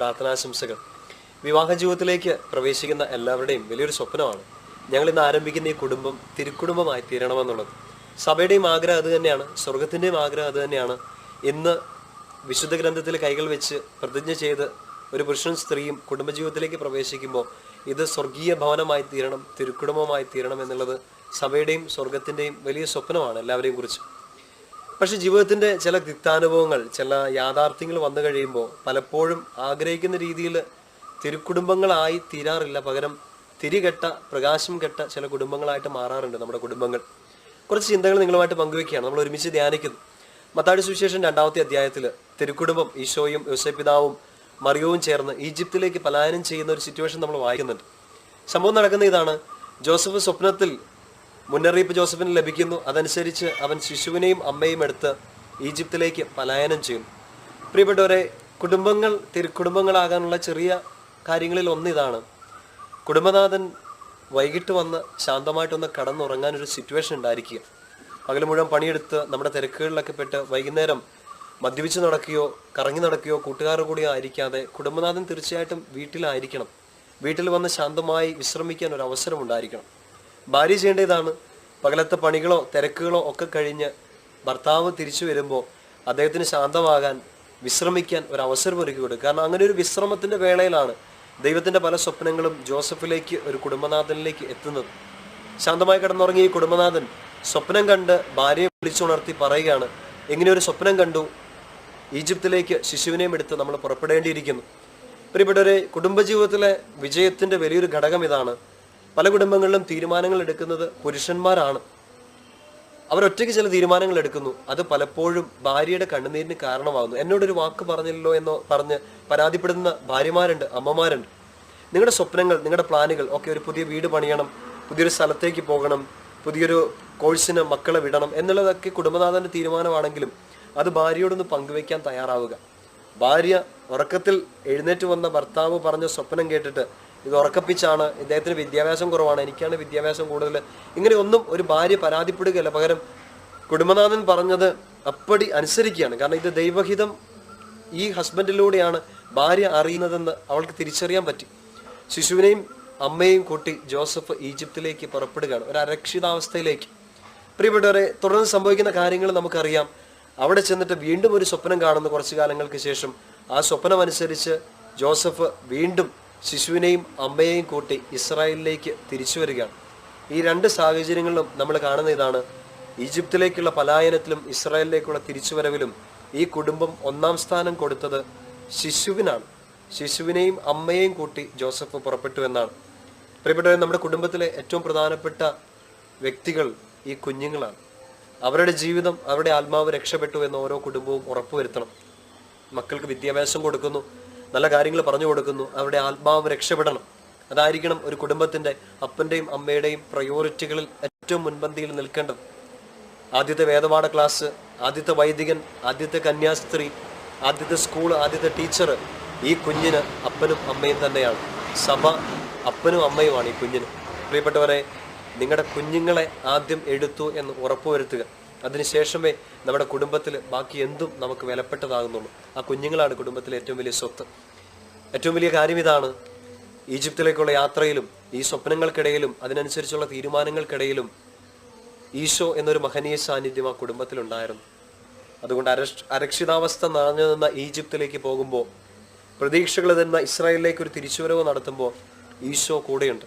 പ്രാർത്ഥനാശംസകൾ. വിവാഹ ജീവിതത്തിലേക്ക് പ്രവേശിക്കുന്ന എല്ലാവരുടെയും വലിയൊരു സ്വപ്നമാണ് ഞങ്ങൾ ഇന്ന് ആരംഭിക്കുന്ന ഈ കുടുംബം തിരുക്കുടുംബമായി തീരണമെന്നുള്ളത്. സഭയുടെയും ആഗ്രഹം അത് തന്നെയാണ് സ്വർഗത്തിന്റെയും ആഗ്രഹം അത് തന്നെയാണ്. ഇന്ന് വിശുദ്ധ ഗ്രന്ഥത്തിൽ കൈകൾ വെച്ച് പ്രതിജ്ഞ ചെയ്ത് ഒരു പുരുഷനും സ്ത്രീയും കുടുംബജീവിതത്തിലേക്ക് പ്രവേശിക്കുമ്പോൾ ഇത് സ്വർഗീയ ഭവനമായി തീരണം തിരുക്കുടുംബമായി തീരണം എന്നുള്ളത് സഭയുടെയും സ്വർഗത്തിന്റെയും വലിയ സ്വപ്നമാണ് എല്ലാവരെയും കുറിച്ച്. പക്ഷെ ജീവിതത്തിന്റെ ചില തിക്താനുഭവങ്ങൾ ചില യാഥാർത്ഥ്യങ്ങൾ വന്നു കഴിയുമ്പോൾ പലപ്പോഴും ആഗ്രഹിക്കുന്ന രീതിയിൽ തിരുക്കുടുംബങ്ങളായി തീരാറില്ല. പകരം തിരികെട്ട പ്രകാശം കെട്ട ചില കുടുംബങ്ങളായിട്ട് മാറാറുണ്ട് നമ്മുടെ കുടുംബങ്ങൾ. കുറച്ച് ചിന്തകൾ നിങ്ങളുമായിട്ട് പങ്കുവെക്കുകയാണ് നമ്മൾ ഒരുമിച്ച് ധ്യാനിക്കുന്നു. മത്താടി സുവിശേഷം രണ്ടാമത്തെ അധ്യായത്തിൽ തിരുക്കുടുംബം ഈശോയും യോസപിതാവും മറിയവും ചേർന്ന് ഈജിപ്തിലേക്ക് പലായനം ചെയ്യുന്ന ഒരു സിറ്റുവേഷൻ നമ്മൾ വായിക്കുന്നുണ്ട്. സംഭവം നടക്കുന്ന ഇതാണ്. ജോസഫ് സ്വപ്നത്തിൽ മുന്നറിയിപ്പ് ജോസഫിന് ലഭിക്കുന്നു. അതനുസരിച്ച് അവൻ ശിശുവിനെയും അമ്മയും എടുത്ത് ഈജിപ്തിലേക്ക് പലായനം ചെയ്യും. പ്രിയപ്പെട്ടവരെ കുടുംബങ്ങൾ തിരുക്കുടുംബങ്ങളാകാനുള്ള ചെറിയ കാര്യങ്ങളിൽ ഒന്നിതാണ്. കുടുംബനാഥൻ വൈകിട്ട് വന്ന് ശാന്തമായിട്ടൊന്ന് കടന്നുറങ്ങാൻ ഒരു സിറ്റുവേഷൻ ഉണ്ടായിരിക്കുക. പകൽ മുഴുവൻ പണിയെടുത്ത് നമ്മുടെ തിരക്കുകളിലൊക്കെ പെട്ട് വൈകുന്നേരം മദ്യപിച്ച് നടക്കുകയോ കറങ്ങി നടക്കുകയോ കൂട്ടുകാരുടെ കൂടിയോ ആയിരിക്കാതെ കുടുംബനാഥൻ തീർച്ചയായിട്ടും വീട്ടിലായിരിക്കണം. വീട്ടിൽ വന്ന് ശാന്തമായി വിശ്രമിക്കാൻ ഒരു അവസരം ഉണ്ടായിരിക്കണം. ഭാര്യ ചെയ്യേണ്ടതാണ്. പകലത്തെ പണികളോ തിരക്കുകളോ ഒക്കെ കഴിഞ്ഞ് ഭർത്താവ് തിരിച്ചു വരുമ്പോൾ അദ്ദേഹത്തിന് ശാന്തമാകാൻ വിശ്രമിക്കാൻ ഒരു അവസരം ഒരുക്കി കൊടുക്കുക. കാരണം അങ്ങനെ ഒരു വിശ്രമത്തിന്റെ വേളയിലാണ് ദൈവത്തിന്റെ പല സ്വപ്നങ്ങളും ജോസഫിലേക്ക് ഒരു കുടുംബനാഥനിലേക്ക് എത്തുന്നത്. ശാന്തമായി കിടന്നുറങ്ങിയ ഈ കുടുംബനാഥൻ സ്വപ്നം കണ്ട് ഭാര്യയെ വിളിച്ചുണർത്തി പറയുകയാണ് എങ്ങനെ ഒരു സ്വപ്നം കണ്ടു? ഈജിപ്തിലേക്ക് ശിശുവിനെയും എടുത്ത് നമ്മൾ പുറപ്പെടേണ്ടിയിരിക്കുന്നു. പ്രിയപ്പെട്ടവരെ കുടുംബജീവിതത്തിലെ വിജയത്തിന്റെ വലിയൊരു ഘടകം ഇതാണ് പല കുടുംബങ്ങളിലും തീരുമാനങ്ങൾ എടുക്കുന്നത് പുരുഷന്മാരാണ്. അവരൊറ്റയ്ക്ക് ചില തീരുമാനങ്ങൾ എടുക്കുന്നു. അത് പലപ്പോഴും ഭാര്യയുടെ കണ്ണുനീരിന് കാരണമാകുന്നു. എന്നോടൊരു വാക്ക് പറഞ്ഞില്ലല്ലോ എന്നോ പറഞ്ഞ് പരാതിപ്പെടുന്ന ഭാര്യമാരുണ്ട് അമ്മമാരുണ്ട്. നിങ്ങളുടെ സ്വപ്നങ്ങൾ നിങ്ങളുടെ പ്ലാനുകൾ ഒക്കെ ഒരു പുതിയ വീട് പണിയണം പുതിയൊരു സ്ഥലത്തേക്ക് പോകണം പുതിയൊരു കോഴ്സിന് മക്കളെ വിടണം എന്നുള്ളതൊക്കെ കുടുംബനാഥന്റെ തീരുമാനമാണെങ്കിലും അത് ഭാര്യയോടൊന്ന് പങ്കുവയ്ക്കാൻ തയ്യാറാവുക. ഭാര്യ ഉറക്കത്തിൽ എഴുന്നേറ്റ് വന്ന ഭർത്താവ് പറഞ്ഞ സ്വപ്നം കേട്ടിട്ട് ഇത് ഉറക്കപ്പിച്ചാണ്. ഇദ്ദേഹത്തിന് വിദ്യാഭ്യാസം കുറവാണ്. എനിക്കാണ് വിദ്യാഭ്യാസം കൂടുതൽ. ഇങ്ങനെ ഒന്നും ഒരു ഭാര്യ പരാതിപ്പെടുകയല്ല. പകരം കുടുംബനാഥൻ പറഞ്ഞത് അപ്പടി അനുസരിക്കുകയാണ്. കാരണം ഇത് ദൈവഹിതം ഈ ഹസ്ബൻഡിലൂടെയാണ് ഭാര്യ അറിയുന്നതെന്ന് അവൾക്ക് തിരിച്ചറിയാൻ പറ്റി. ശിശുവിനെയും അമ്മയും കൂട്ടി ജോസഫ് ഈജിപ്തിലേക്ക് പുറപ്പെടുകയാണ്. ഒരു അരക്ഷിതാവസ്ഥയിലേക്ക്. പ്രിയപ്പെട്ടവരെ തുടർന്ന് സംഭവിക്കുന്ന കാര്യങ്ങൾ നമുക്കറിയാം. അവിടെ ചെന്നിട്ട് വീണ്ടും ഒരു സ്വപ്നം കാണുന്നു കുറച്ചു കാലങ്ങൾക്ക് ശേഷം. ആ സ്വപ്നം അനുസരിച്ച് ജോസഫ് വീണ്ടും ശിശുവിനെയും അമ്മയെയും കൂട്ടി ഇസ്രായേലിലേക്ക് തിരിച്ചു വരികയാണ്. ഈ രണ്ട് സാഹചര്യങ്ങളിലും നമ്മൾ കാണുന്ന ഇതാണ്. ഈജിപ്തിലേക്കുള്ള പലായനത്തിലും ഇസ്രായേലിലേക്കുള്ള തിരിച്ചുവരവിലും ഈ കുടുംബം ഒന്നാം സ്ഥാനം കൊടുത്തത് ശിശുവിനാണ്. ശിശുവിനെയും അമ്മയെയും കൂട്ടി ജോസഫ് പുറപ്പെട്ടു എന്നാണ്. പ്രിയപ്പെട്ടവർ നമ്മുടെ കുടുംബത്തിലെ ഏറ്റവും പ്രധാനപ്പെട്ട വ്യക്തികൾ ഈ കുഞ്ഞുങ്ങളാണ്. അവരുടെ ജീവിതം അവരുടെ ആത്മാവ് രക്ഷപ്പെട്ടു എന്ന് ഓരോ കുടുംബവും ഉറപ്പുവരുത്തണം. മക്കൾക്ക് വിദ്യാഭ്യാസം കൊടുക്കുന്നു. നല്ല കാര്യങ്ങൾ പറഞ്ഞു കൊടുക്കുന്നു. അവരുടെ ആത്മാവ് രക്ഷപ്പെടണം. അതായിരിക്കണം ഒരു കുടുംബത്തിന്റെ അപ്പന്റെയും അമ്മയുടെയും പ്രയോറിറ്റികളിൽ ഏറ്റവും മുൻപന്തിയിൽ നിൽക്കേണ്ടത്. ആദ്യത്തെ വേദപാഠ ക്ലാസ് ആദ്യത്തെ വൈദികൻ ആദ്യത്തെ കന്യാസ്ത്രീ ആദ്യത്തെ സ്കൂൾ ആദ്യത്തെ ടീച്ചർ ഈ കുഞ്ഞിന് അപ്പനും അമ്മയും തന്നെയാണ്. സഭ അപ്പനും അമ്മയുമാണ് ഈ കുഞ്ഞിന്. പ്രിയപ്പെട്ടവരെ നിങ്ങളുടെ കുഞ്ഞുങ്ങളെ ആദ്യം എടുത്തു എന്ന് ഉറപ്പുവരുത്തുക. അതിനുശേഷമേ നമ്മുടെ കുടുംബത്തിൽ ബാക്കി എന്തും നമുക്ക് വിലപ്പെട്ടതാകുന്നുള്ളൂ. ആ കുഞ്ഞുങ്ങളാണ് കുടുംബത്തിലെ ഏറ്റവും വലിയ സ്വത്ത്. ഏറ്റവും വലിയ കാര്യം ഇതാണ് ഈജിപ്തിലേക്കുള്ള യാത്രയിലും ഈ സ്വപ്നങ്ങൾക്കിടയിലും അതിനനുസരിച്ചുള്ള തീരുമാനങ്ങൾക്കിടയിലും ഈശോ എന്നൊരു മഹനീയ സാന്നിധ്യം ആ കുടുംബത്തിലുണ്ടായിരുന്നു. അതുകൊണ്ട് അരക്ഷ അരക്ഷിതാവസ്ഥ നിറഞ്ഞു നിന്ന ഈജിപ്തിലേക്ക് പോകുമ്പോൾ പ്രതീക്ഷകൾ തന്ന ഇസ്രായേലിലേക്ക് ഒരു തിരിച്ചുവരവ് നടത്തുമ്പോൾ ഈശോ കൂടെയുണ്ട്.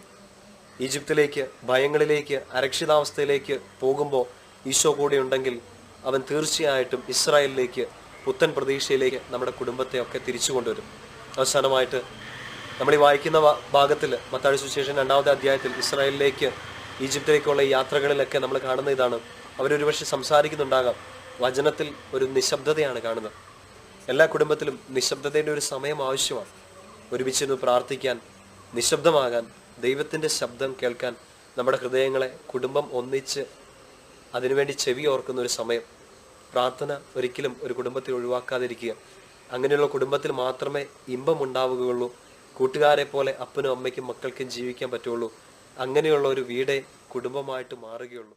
ഈജിപ്തിലേക്ക് ഭയങ്ങളിലേക്ക് അരക്ഷിതാവസ്ഥയിലേക്ക് പോകുമ്പോൾ ഈശോ കൂടെ ഉണ്ടെങ്കിൽ അവൻ തീർച്ചയായിട്ടും ഇസ്രായേലിലേക്ക് പുത്തൻ പ്രതീക്ഷയിലേക്ക് നമ്മുടെ കുടുംബത്തെ ഒക്കെ തിരിച്ചു കൊണ്ടുവരും. അവസാനമായിട്ട് നമ്മൾ ഈ വായിക്കുന്ന ഭാഗത്തിൽ മത്താഴി സുശേഷൻ രണ്ടാമത്തെ അധ്യായത്തിൽ ഇസ്രായേലിലേക്ക് ഈജിപ്തിലേക്കുള്ള യാത്രകളിലൊക്കെ നമ്മൾ കാണുന്ന ഇതാണ്. അവരൊരുപക്ഷെ സംസാരിക്കുന്നുണ്ടാകാം. വചനത്തിൽ ഒരു നിശബ്ദതയാണ് കാണുന്നത്. എല്ലാ കുടുംബത്തിലും നിശബ്ദതയുടെ ഒരു സമയം ആവശ്യമാണ്. ഒരുമിച്ചിരുന്ന് പ്രാർത്ഥിക്കാൻ നിശബ്ദമാകാൻ ദൈവത്തിന്റെ ശബ്ദം കേൾക്കാൻ നമ്മുടെ ഹൃദയങ്ങളെ കുടുംബം ഒന്നിച്ച് അതിനുവേണ്ടി ചെവി ഓർക്കുന്ന ഒരു സമയം പ്രാർത്ഥന ഒരിക്കലും ഒരു കുടുംബത്തിൽ ഒഴിവാക്കാതിരിക്കുക. അങ്ങനെയുള്ള കുടുംബത്തിൽ മാത്രമേ ഇമ്പം ഉണ്ടാവുകയുള്ളൂ കൂട്ടുകാരെ പോലെ അപ്പനും അമ്മയ്ക്കും മക്കൾക്കും ജീവിക്കാൻ പറ്റുള്ളൂ. അങ്ങനെയുള്ള ഒരു വീടേ കുടുംബമായിട്ട് മാറുകയുള്ളൂ.